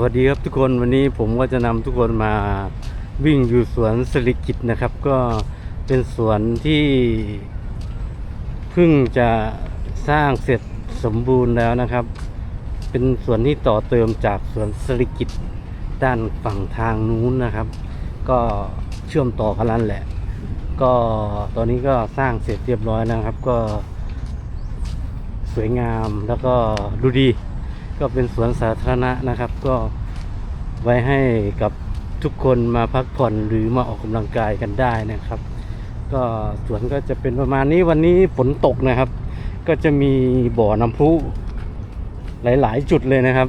สวัสดีครับทุกคนวันนี้ผมก็จะนำทุกคนมาวิ่งอยู่สวนสริกิตนะครับ ก็เป็นสวนที่เพิ่งจะสร้างเสร็จสมบูรณ์แล้วนะครับ เป็นสวนที่ต่อเติมจากสวนสริกิตด้านฝั่งทางนู้นนะครับ ก็เชื่อมต่อกันนั่นแหละ ก็ตอนนี้ก็สร้างเสร็จเรียบร้อยนะครับ ก็สวยงามแล้วก็ดูดี ก็เป็นสวนสาธารณะนะครับ ก็ไว้ให้กับทุกคนมาพักผ่อนหรือมาออกกำลังกายกันได้นะครับ ก็สวนก็จะเป็นประมาณนี้วันนี้ฝนตกนะครับ ก็จะมีบ่อน้ำพุหลาย ๆ จุดเลยนะครับ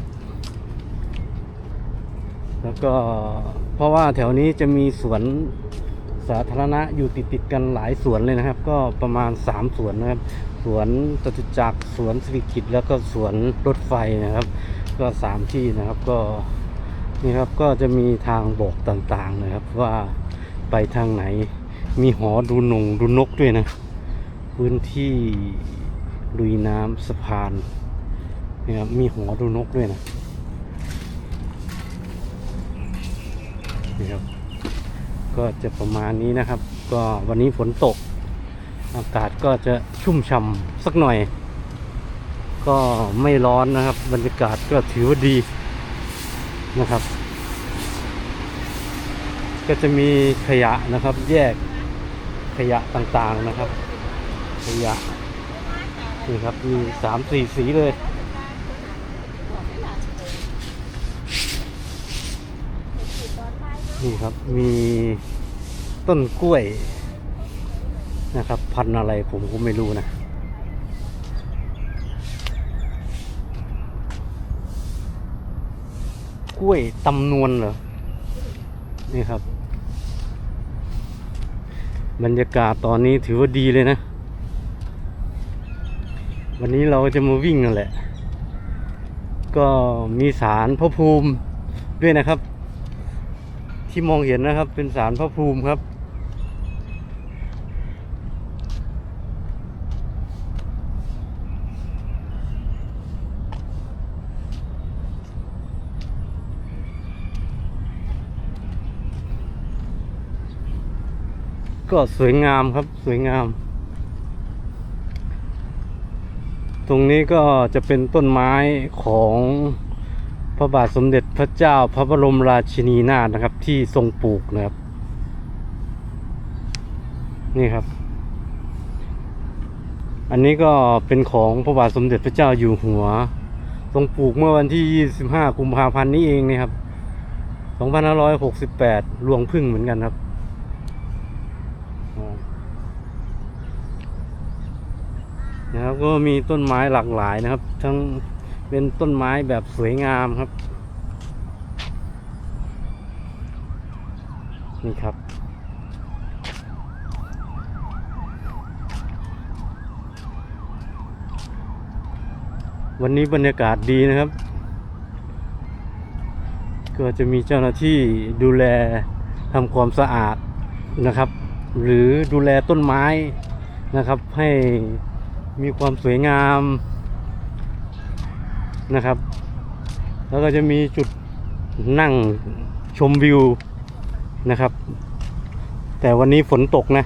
แล้วก็เพราะว่าแถวนี้จะมีสวนสาธารณะอยู่ติดๆกันหลายสวนเลยนะครับ ก็ประมาณ 3 สวนนะครับ สวนจตุจักรสวนสิริกิตแล้วก็สวนรถไฟนะครับ ก็สามที่นะครับก็นี่ครับก็จะมีทางบอกต่างๆนะครับ ว่าไปทางไหนมีหอดูนงดูนกด้วยนะ พื้นที่ลุยน้ำสะพานนี่ครับมีหอดูนกด้วยนะนี่ครับก็จะประมาณนี้นะครับ ก็วันนี้ฝนตก อากาศก็จะชุ่มฉ่ำสักหน่อย ก็ไม่ร้อนนะครับ บรรยากาศก็ถือว่าดีนะครับ ก็จะมีขยะนะครับ แยกขยะต่างๆนะครับ ขยะนี่ครับมีสามสี่สีเลยนี่ครับมีต้นกล้วย นะครับ พันอะไรผมก็ไม่รู้นะกล้วยตำนวนเหรอ นี่ครับ บรรยากาศตอนนี้ถือว่าดีเลยนะ วันนี้เราจะมาวิ่งนั่นแหละ ก็มีสารพระภูมิด้วยนะครับ ที่มองเห็นนะครับเป็นสารพระภูมิครับ ก็สวยงามครับสวยงาม ตรงนี้ก็จะเป็นต้นไม้ของพระบาทสมเด็จพระเจ้าพระบรมราชินีนาถนะครับ ที่ทรงปลูกนะครับ นี่ครับ อันนี้ก็เป็นของพระบาทสมเด็จพระเจ้าอยู่หัว ทรงปลูกเมื่อวันที่ 25 กุมภาพันธ์นี้เองนะครับ 2568รวงพึ่งเหมือนกันครับ นะครับก็มีต้นไม้หลากหลายนะครับ ทั้งเป็นต้นไม้แบบสวยงามครับ นี่ครับ วันนี้บรรยากาศดีนะครับ ก็จะมีเจ้าหน้าที่ดูแลทำความสะอาดนะครับ หรือดูแลต้นไม้นะครับ ให้มีความสวยงามนะครับ แล้วก็จะมีจุดนั่งชมวิวนะครับ แต่วันนี้ฝนตกนะ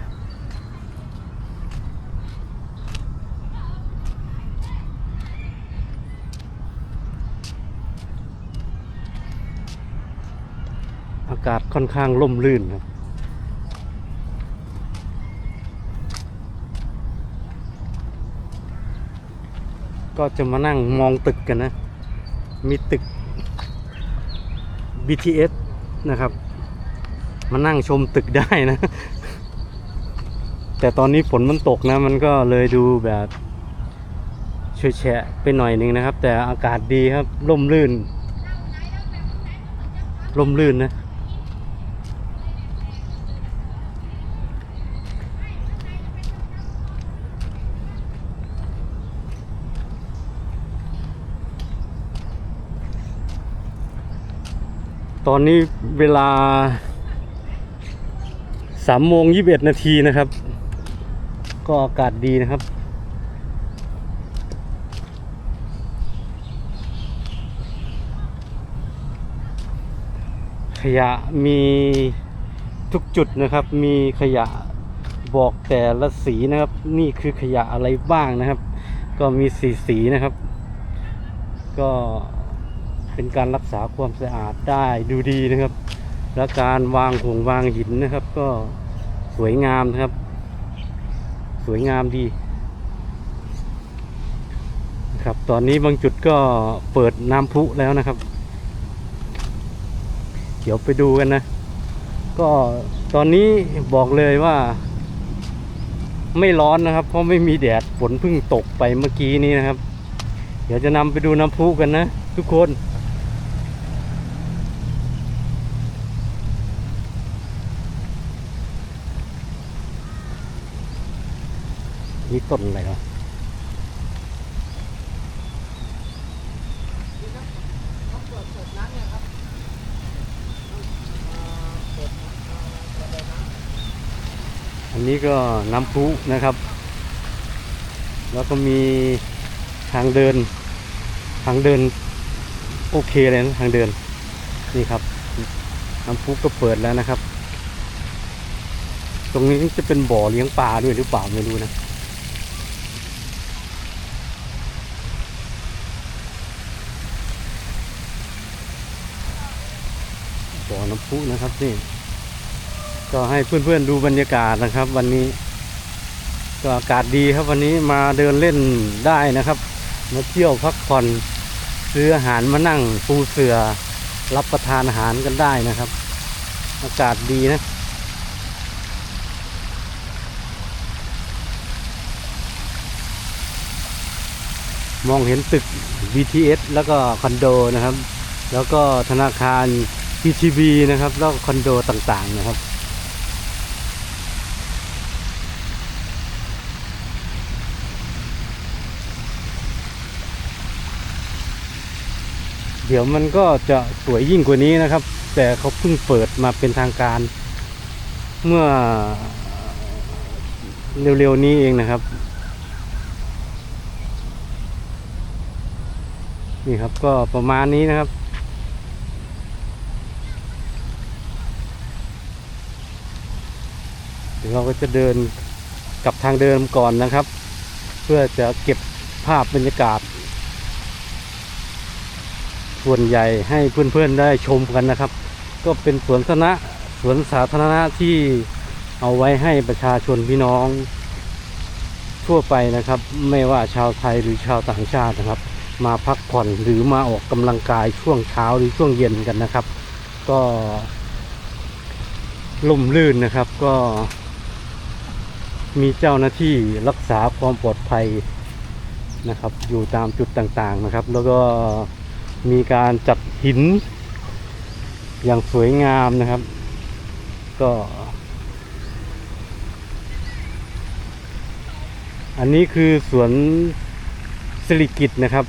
อากาศค่อนข้างร่มรื่นครั ก็จะมานั่งมองตึกกันนะ มีตึก BTS นะครับ มานั่งชมตึกได้นะ แต่ตอนนี้ฝนมันตกนะ มันก็เลยดูแบบช่วยแฉะไปหน่อยนึงนะครับ แต่อากาศดีครับร่มรื่นร่มรื่นนะ ตอนนี้เวลาสามโมงยี่บเอ็ดนาทีนะครับ ก็อากาศดีนะครับ ขยะมีทุกจุดนะครับ มีขยะบอกแต่ละสีนะครับ นี่คือขยะอะไรบ้างนะครับ ก็มีสีสีนะครับ ก็ เป็นการรักษาความสะอาดได้ดูดีนะครับ และการวางผงวางหินนะครับ ก็สวยงามนะครับ สวยงามดีครับตอนนี้บางจุดก็เปิดน้ำพุแล้วนะครับ เดี๋ยวไปดูกันนะ ก็ตอนนี้บอกเลยว่า ไม่ร้อนนะครับ เพราะไม่มีแดดฝนเพิ่งตกไปเมื่อกี้นี้นะครับ เดี๋ยวจะนำไปดูน้ำพุกันนะทุกคน นี่ต้นอะไรวะอันนี้ก็น้ำพุนะครับ แล้วก็มีทางเดิน ทางเดินโอเคเลยนะทางเดิน นี่ครับ น้ำพุก็เปิดแล้วนะครับ ตรงนี้จะเป็นบ่อเลี้ยงปลาด้วยหรือเปล่าไม่รู้นะ บ่อน้ำ พุนะครับนี่ก็ให้เพื่อนๆดูบรรยากาศนะครับ วันนี้ ก็อากาศดีครับวันนี้มาเดินเล่นได้นะครับ มาเที่ยวพักผ่อนซื้ออาหารมานั่งปูเสือรับประทานอาหารกันได้นะครับ อากาศดีนะมองเห็นตึก BTS แล้วก็คอนโดนะครับ แล้วก็ธนาคาร PTB นะครับแล้วก็คอนโดต่างๆนะครับ เดี๋ยวมันก็จะสวยยิ่งกว่านี้นะครับ แต่เขาเพิ่งเปิดมาเป็นทางการ เมื่อเร็วๆนี้เองนะครับ นี่ครับก็ประมาณนี้นะครับ ดี๋ยวเราก็จะเดินกลับทางเดิมก่อนนะครับ เพื่อจะเก็บภาพบรรยากาศ ส่วนใหญ่ให้เพื่อนๆได้ชมกันนะครับ ก็เป็นสวนสาธารณะสวนสาธารณะที่เอาไว้ให้ประชาชนพี่น้องทั่วไปนะครับ ไม่ว่าชาวไทยหรือชาวต่างชาตินะครับ มาพักผ่อนหรือมาออกกำลังกายช่วงเช้าหรือช่วงเย็นกันนะครับ ก็ล่มลื่นนะครับก็ มีเจ้าหน้าที่รักษาความปลอดภัยนะครับ อยู่ตามจุดต่างๆนะครับ แล้วก็มีการจัดหิน อย่างสวยงามนะครับ ก็ อันนี้คือสวนสิริกิตนะครับ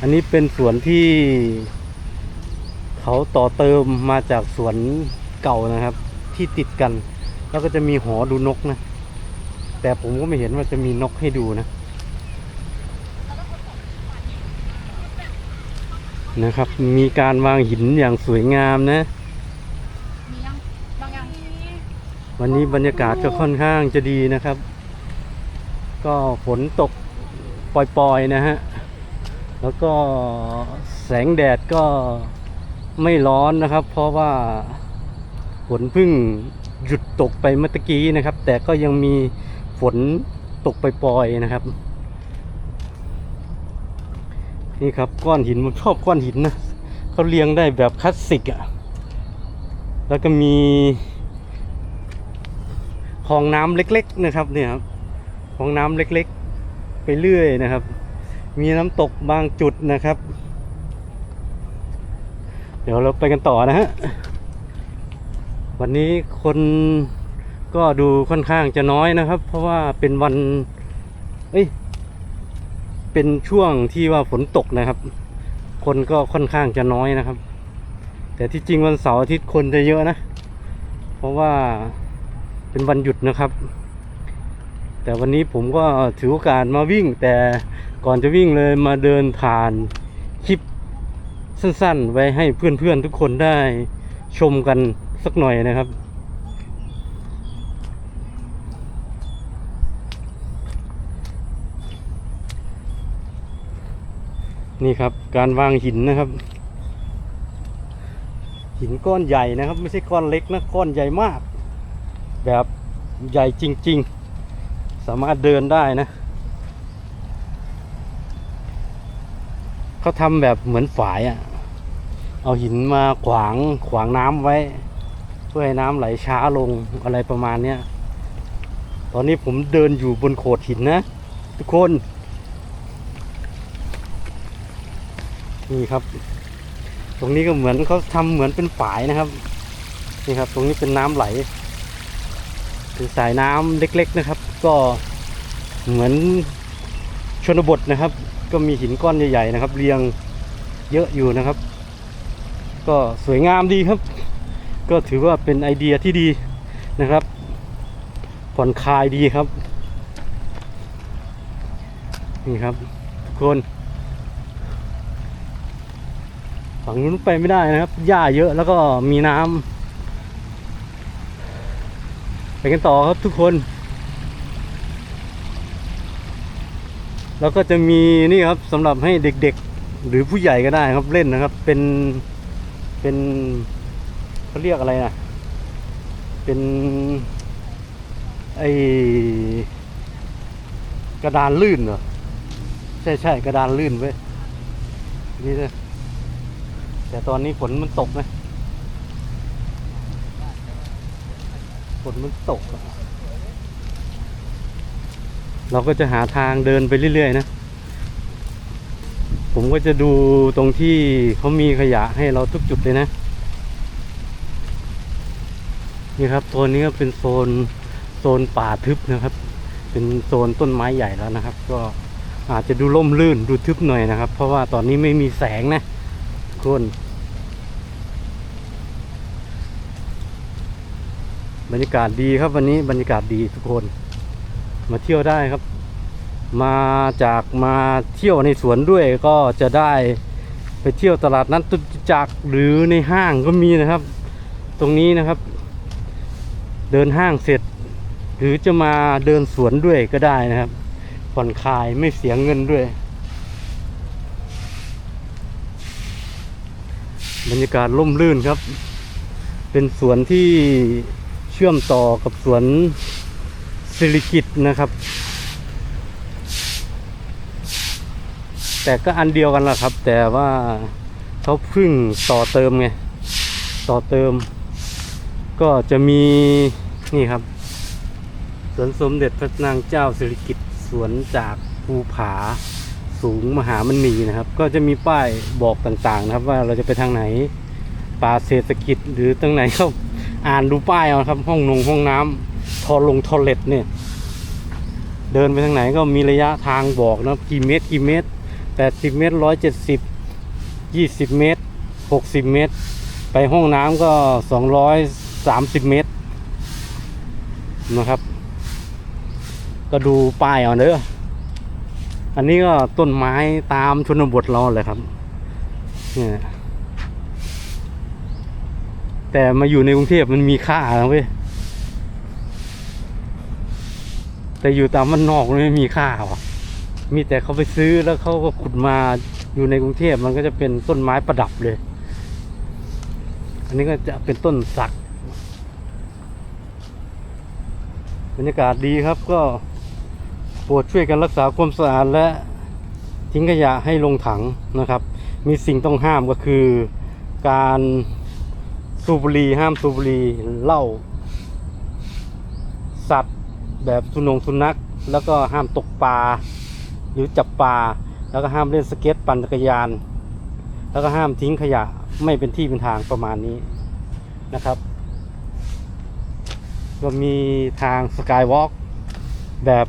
อันนี้เป็นสวนที่เขาต่อเติมมาจากสวนเก่านะครับ ที่ติดกัน แล้วก็จะมีหอดูนกนะ แต่ผมก็ไม่เห็นว่าจะมีนกให้ดูนะ นะครับ มีการวางหินอย่างสวยงามนะมียังบางอย่างวันนี้บรรยากาศก็ค่อนข้างจะดีนะครับ ก็ฝนตกปล่อยๆนะฮะ แล้วก็แสงแดดก็ไม่ร้อนนะครับ เพราะว่าฝนเพิ่งหยุดตกไปเมื่อตะกี้นะครับ แต่ก็ยังมี ฝนตกปล่อยๆนะครับ นี่ครับก้อนหินผมชอบก้อนหินนะเขาเรียงได้แบบคลาสสิกอะ่ะแล้วก็มีคลองน้ำเล็ก ๆ นะครับเนี่ยครับคลองน้ำเล็กๆ ไปเรื่อยนะครับ มีน้ำตกบางจุดนะครับ เดี๋ยวเราไปกันต่อนะฮะวันนี้คน ก็ดูค่อนข้างจะน้อยนะครับ เพราะว่าเป็นวันเอ้ยเป็นช่วงที่ว่าฝนตกนะครับ คนก็ค่อนข้างจะน้อยนะครับ แต่ที่จริงวันเสาร์อาทิตย์คนจะเยอะนะ เพราะว่าเป็นวันหยุดนะครับ แต่วันนี้ผมก็ถือโอกาสมาวิ่ง แต่ก่อนจะวิ่งเลยมาเดินผ่านคลิปสั้นๆ ไว้ให้เพื่อนๆทุกคนได้ชมกันสักหน่อยนะครับ นี่ครับ การวางหินนะครับ หินก้อนใหญ่นะครับ ไม่ใช่ก้อนเล็กนะก้อนใหญ่มาก แบบใหญ่จริง ๆ สามารถเดินได้นะเขาทำแบบเหมือนฝายอะ่ะเอาหินมาขวางขวางน้ำไว้ เพื่อให้น้ำไหลช้าลงอะไรประมาณเนี้ยตอนนี้ผมเดินอยู่บนโขดหินนะ ทุกคน นี่ครับ ตรงนี้ก็เหมือนเขาทำเหมือนเป็นฝายนะครับ นี่ครับ ตรงนี้เป็นน้ำไหลเป็นสายน้ำเล็ก ๆนะครับ ก็เหมือนชนบทนะครับ ก็มีหินก้อนใหญ่ๆนะครับ เรียงเยอะอยู่นะครับ ก็สวยงามดีครับ ก็ถือว่าเป็นไอเดียที่ดีนะครับผ่อนคลายดีครับ นี่ครับทุกคน ฝั่งนู้นไปไม่ได้นะครับ หญ้าเยอะแล้วก็มีน้ำไปกันต่อครับทุกคน แล้วก็จะมีนี่ครับสำหรับให้เด็กๆ หรือผู้ใหญ่ก็ได้ครับเล่นนะครับ เป็นเป็นเขาเรียกอะไรนะเป็นไอกระดานลื่นเหรอใช่ใช่กระดานลื่นเว้ยนี่นะ แต่ตอนนี้ฝนมันตกนะฝนมันตก เราก็จะหาทางเดินไปเรื่อยๆนะ ผมก็จะดูตรงที่เขามีขยะให้เราทุกจุดเลยนะ นี่ครับโซนนี้ก็เป็นโซนโซนป่าทึบนะครับ เป็นโซนต้นไม้ใหญ่แล้วนะครับ ก็อาจจะดูร่มรื่นดูทึบหน่อยนะครับ เพราะว่าตอนนี้ไม่มีแสงนะทุกคน บรรยากาศดีครับวันนี้บรรยากาศดีทุกคน มาเที่ยวได้ครับ มาจากมาเที่ยวในสวนด้วยก็จะได้ไปเที่ยวตลาดนัดตุจักหรือในห้างก็มีนะครับ ตรงนี้นะครับ เดินห้างเสร็จ หรือจะมาเดินสวนด้วยก็ได้นะครับ ผ่อนคลายไม่เสียเงินด้วย บรรยากาศร่มรื่นครับ เป็นสวนที่ เชื่อมต่อกับสวนสิริกิตนะครับ แต่ก็อันเดียวกันแหละครับ แต่ว่าเขาเพึ่งต่อเติมไงต่อเติม ก็จะมีนี่ครับสวนสมเด็จพระนางเจ้าสิริกิติ์สวนจากภูผาสูงมหามณีนะครับ ก็จะมีป้ายบอกต่างๆนะครับ ว่าเราจะไปทางไหนป่าเศรษฐกิจหรือตรงไหนก็ อ่านดูป้ายเอาครับ ห้องนงห้องน้ำทอลงทอเล็ตเนี่ย เดินไปทางไหนก็มีระยะทางบอกนะกี่เมตรกี่เมตรแปดสิบเมตรร้อยเจ็ดสิบยี่สิบเมตรหกสิบเมตร ไปห้องน้ำก็สองร้อยสามสิบเมตรนะครับ ก็ดูป้ายเอาเด้ออันนี้ก็ต้นไม้ตามชนบทเราเลยครับเนี่ย แต่มาอยู่ในกรุงเทพมันมีค่านะเว้ยแต่อยู่ตามมันนอกมันไม่มีค่าว่ะ มีแต่เขาไปซื้อแล้วเขาก็ขุดมาอยู่ในกรุงเทพมันก็จะเป็นต้นไม้ประดับเลย อันนี้ก็จะเป็นต้นสักบรรยากาศดีครับก็โปรดช่วยกันรักษาความสะอาดและทิ้งขยะให้ลงถังนะครับ มีสิ่งต้องห้ามก็คือการ สูบบุหรี่ห้ามสูบบุหรี่เหล้าสัตว์แบบสุนงสุนัข แล้วก็ห้ามตกปลาหรือจับปลาแล้วก็ห้ามเล่นสเก็ตปั่นจักรยาน แล้วก็ห้ามทิ้งขยะไม่เป็นที่เป็นทางประมาณนี้นะครับ ก็มีทางสกายวอล์กแบบ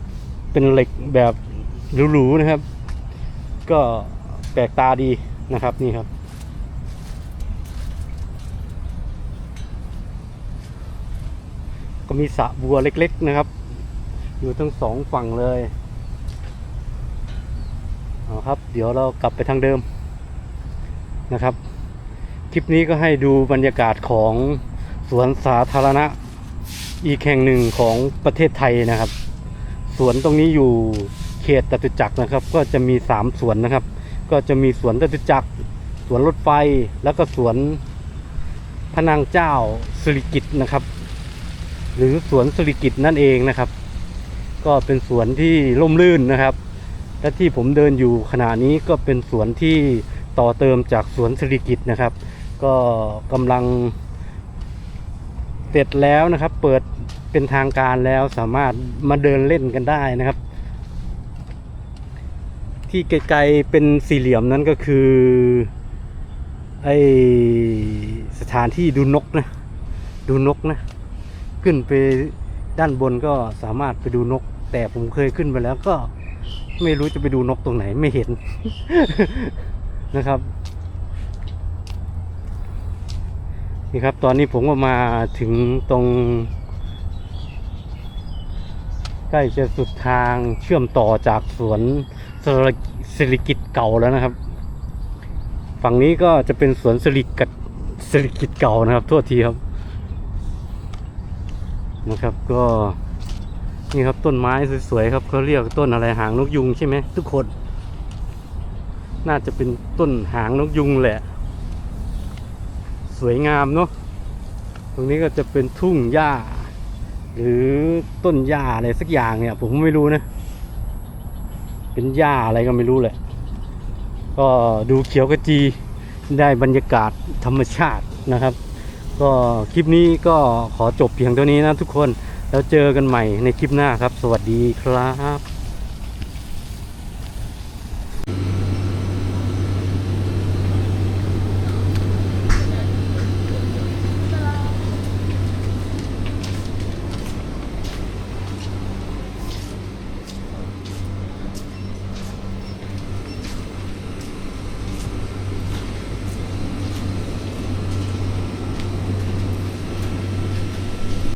เป็นเหล็กแบบหรูๆนะครับ ก็แปลกตาดีนะครับนี่ครับ มีสระบัวเล็กๆนะครับ อยู่ทั้งสองฝั่งเลยเอาครับ เดี๋ยวเรากลับไปทางเดิมนะครับ คลิปนี้ก็ให้ดูบรรยากาศของสวนสาธารณะอีกแห่งหนึ่งของประเทศไทยนะครับ สวนตรงนี้อยู่เขตจตุจักรนะครับ ก็จะมีสามสวนนะครับ ก็จะมีสวนจตุจักรสวนรถไฟแล้วก็สวนพระนางเจ้าสิริกิตนะครับ หรือสวนสิริกิตนั่นเองนะครับ ก็เป็นสวนที่ร่มรื่นนะครับ และที่ผมเดินอยู่ขณะนี้ก็เป็นสวนที่ต่อเติมจากสวนสิริกิตนะครับ ก็กำลังเสร็จแล้วนะครับ เปิดเป็นทางการแล้วสามารถมาเดินเล่นกันได้นะครับ ที่ไกลๆเป็นสี่เหลี่ยมนั้นก็คือไอสถานที่ดูนกนะ ดูนกนะ ขึ้นไปด้านบนก็สามารถไปดูนก แต่ผมเคยขึ้นไปแล้วก็ไม่รู้จะไปดูนกตรงไหนไม่เห็นนะครับนี่ครับ ตอนนี้ผมก็มาถึงตรง ใกล้จะสุดทางเชื่อมต่อจากสวนสรสิริกิตเก่าแล้วนะครับ ฝั่งนี้ก็จะเป็นสวนสริกิตสริกิตเก่านะครับโทษทีครับ นะครับก็นี่ครับต้นไม้สวยๆครับเขาเรียกต้นอะไรหางนกยุงใช่ไหมทุกคน น่าจะเป็นต้นหางนกยุงแหละ สวยงามเนาะตรงนี้ก็จะเป็นทุ่งหญ้า หรือต้นหญ้าอะไรสักอย่างเนี่ย ผมไม่รู้นะ เป็นหญ้าอะไรก็ไม่รู้แหละ ก็ดูเขียวกระจีได้บรรยากาศธรรมชาตินะครับ ก็คลิปนี้ก็ขอจบเพียงเท่านี้นะทุกคน แล้วเจอกันใหม่ในคลิปหน้าครับ สวัสดีครับ